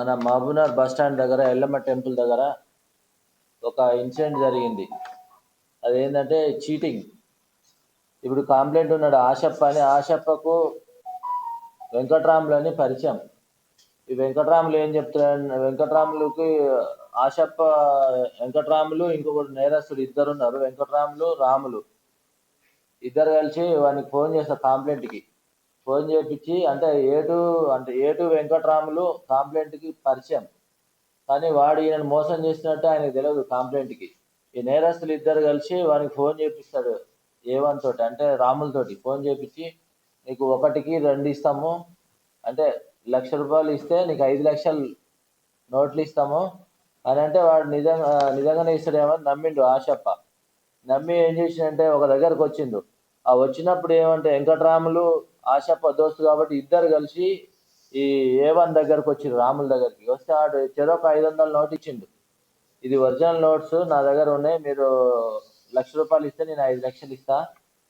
మన మహబూనార్ bus stand దగ్గర Yellamma temple దగ్గర ఒక ఇన్సిడెంట్ జరిగింది. అదేంటంటే చీటింగ్. ఇప్పుడు కాంప్లైంట్ ఉన్నాడు ఆశప్ప అని. ఆశప్పకు వెంకట్రాములు అని పరిచయం. ఈ వెంకట్రాములు ఏం చెప్తున్నాడు వెంకట్రాములకి ఆశప్ప వెంకట్రాములు ఇంకొకటి నేరస్తుడు ఇద్దరు ఉన్నారు వెంకట్రాములు రాములు. ఇద్దరు కలిసి వానికి ఫోన్ చేస్తారు కంప్లైంట్కి. ఫోన్ చేపించి అంటే ఏటు అంటే ఏటు వెంకట్రాములు కంప్లైంట్కి పరిచయం. కానీ వాడు ఈయన మోసం చేసినట్టు ఆయనకు తెలియదు కంప్లైంట్కి. ఈ నేరస్తులు ఇద్దరు కలిసి వానికి ఫోన్ చేపిస్తాడు ఏవన్ తోటి అంటే రాములతోటి ఫోన్ చేపించి నీకు ఒకటికి రెండు ఇస్తాము అంటే లక్ష రూపాయలు ఇస్తే నీకు ఐదు లక్షలు నోట్లు ఇస్తాము అని అంటే వాడు నిజంగా నిజంగానే ఇస్తాడేమో అని నమ్మిండు ఆశప్ప. నమ్మి ఏం చేసిండంటే ఒక దగ్గరకు వచ్చిండు. ఆ వచ్చినప్పుడు ఏమంటే వెంకటరాములు ఆశప్ప దోస్తు కాబట్టి ఇద్దరు కలిసి ఈ ఏ వన్ దగ్గరకు వచ్చిండు రాముల దగ్గరికి. వస్తే ఆడు చెరొక ఐదు వందల నోట్ ఇచ్చిండు. ఇది ఒరిజినల్ నోట్స్ నా దగ్గర ఉన్నాయి మీరు లక్ష రూపాయలు ఇస్తే నేను ఐదు లక్షలు ఇస్తా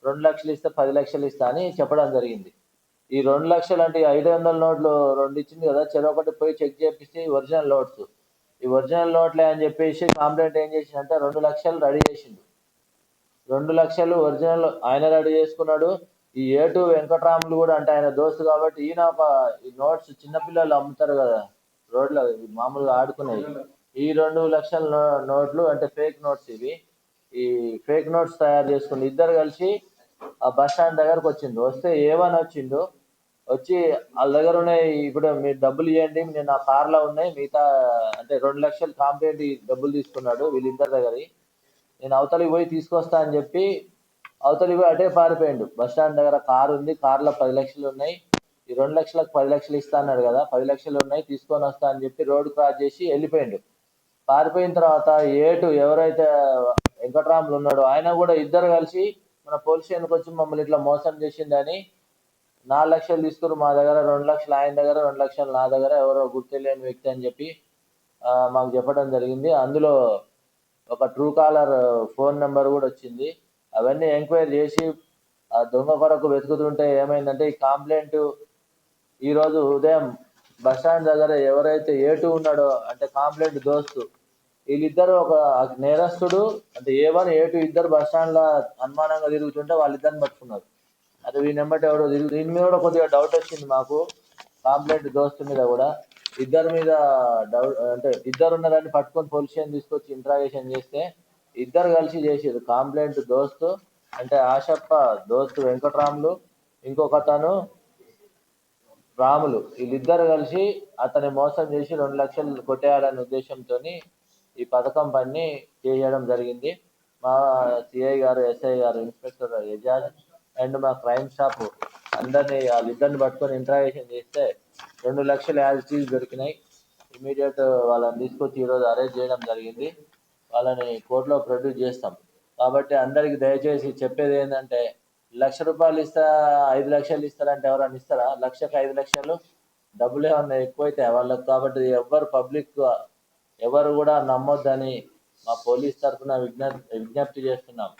రెండు లక్షలు ఇస్తే పది లక్షలు ఇస్తా అని చెప్పడం జరిగింది. ఈ రెండు లక్షలు అంటే ఐదు వందల నోట్లు రెండు ఇచ్చింది కదా చెరొకటి పోయి చెక్ చేపిస్తే ఒరిజినల్ నోట్స్. ఈ ఒరిజినల్ నోట్లే అని చెప్పేసి కాంప్లైంట్ ఏం చేసిందంటే రెండు లక్షలు రెడీ చేసిండు. రెండు లక్షలు ఒరిజినల్ ఆయన రెడీ చేసుకున్నాడు. ఈ ఏటు వెంకటరాములు కూడా అంటే ఆయన దోస్తు కాబట్టి ఈయన ఒక ఈ నోట్స్ చిన్నపిల్లలు అమ్ముతారు కదా రోడ్లో మామూలుగా ఆడుకునేవి. ఈ రెండు లక్షల నోట్లు అంటే ఫేక్ నోట్స్ ఇవి. ఈ ఫేక్ నోట్స్ తయారు చేసుకుని ఇద్దరు కలిసి ఆ బస్ స్టాండ్ దగ్గరకు వచ్చిండు వస్తే ఏమని వచ్చిండు వచ్చి వాళ్ళ దగ్గర ఉన్నాయి ఇప్పుడు మీరు డబ్బులు ఇవ్వండి నేను నా కార్లో ఉన్నాయి మిగతా అంటే రెండు లక్షలు కాంప్లైంట్ డబ్బులు తీసుకున్నాడు వీళ్ళిద్దరి దగ్గర నేను అవతలికి పోయి తీసుకొస్తా అని చెప్పి అవతలి కూడా అటే పారిపోయిండు. బస్ స్టాండ్ దగ్గర కారు ఉంది కార్లో పది లక్షలు ఉన్నాయి. ఈ రెండు లక్షలకు పది లక్షలు ఇస్తా అన్నాడు కదా పది లక్షలు ఉన్నాయి తీసుకొని వస్తా అని చెప్పి రోడ్డు క్రాస్ చేసి వెళ్ళిపోయిండు. పారిపోయిన తర్వాత ఏటు ఎవరైతే వెంకటరాములు ఉన్నాడో ఆయన కూడా ఇద్దరు కలిసి మన పోలీస్ స్టేషన్కి వచ్చి మమ్మల్ని ఇట్లా మోసం చేసిందని నాలుగు లక్షలు తీసుకురు మా దగ్గర రెండు లక్షలు ఆయన దగ్గర రెండు లక్షలు నా దగ్గర ఎవరో గుర్తులేని వ్యక్తి అని చెప్పి మాకు చెప్పడం జరిగింది. అందులో ఒక ట్రూ కాలర్ ఫోన్ నెంబర్ కూడా వచ్చింది. అవన్నీ ఎంక్వైరీ చేసి ఆ దొంగ కొరకు వెతుకుతుంటే ఏమైందంటే ఈ కంప్లైంట్ ఈరోజు ఉదయం బస్ స్టాండ్ దగ్గర ఎవరైతే ఏటు ఉన్నాడో అంటే కాంప్లైంట్ దోస్తు వీళ్ళిద్దరు ఒక నేరస్తుడు అంటే ఏ వన్ ఏ టూ ఇద్దరు బస్ స్టాండ్లో అనుమానంగా తిరుగుతుంటే వాళ్ళిద్దరిని పట్టుకున్నారు. అది వీని నెంబర్ ఎవరో తిరుగు దీని మీద కూడా కొద్దిగా డౌట్ వచ్చింది మాకు కాంప్లైంట్ దోస్తు మీద కూడా. ఇద్దరి మీద డౌట్ అంటే ఇద్దరు ఉన్నారని పట్టుకొని పోలీస్ స్టేషన్ తీసుకొచ్చి ఇంట్రాగేషన్ చేస్తే ఇద్దరు కలిసి చేసారు కాంప్లైంట్ దోస్తు అంటే ఆశప్ప దోస్తు వెంకటరాములు ఇంకొక అతను రాములు. వీళ్ళిద్దరు కలిసి అతని మోసం చేసి రెండు లక్షలు కొట్టేయాలనే ఉద్దేశంతో ఈ పథకం పని చేయడం జరిగింది. మా సిఐ గారు ఎస్ఐ గారు ఇన్స్పెక్టర్ ఎజాజ్ అండ్ మా క్రైమ్ స్టాఫ్ అందరినీ వాళ్ళిద్దరిని పట్టుకొని ఇంట్రాగేషన్ చేస్తే రెండు లక్షలు యాజిటీస్ దొరికినాయి. ఇమీడియట్ వాళ్ళని తీసుకొచ్చి ఈరోజు అరెస్ట్ చేయడం జరిగింది. వాళ్ళని కోర్టులో ప్రొడ్యూస్ చేస్తాం. కాబట్టి అందరికి దయచేసి చెప్పేది ఏంటంటే లక్ష రూపాయలు ఇస్తా ఐదు లక్షలు ఇస్తారంటే ఎవరైనా ఇస్తారా? లక్షకు ఐదు లక్షలు? డబ్బులు ఏమన్నా ఎక్కువైతే వాళ్ళకి. కాబట్టి ఎవ్వరు పబ్లిక్ ఎవరు కూడా నమ్మొద్దని మా పోలీస్ తరఫున విజ్ఞప్తి విజ్ఞప్తి చేస్తున్నాం.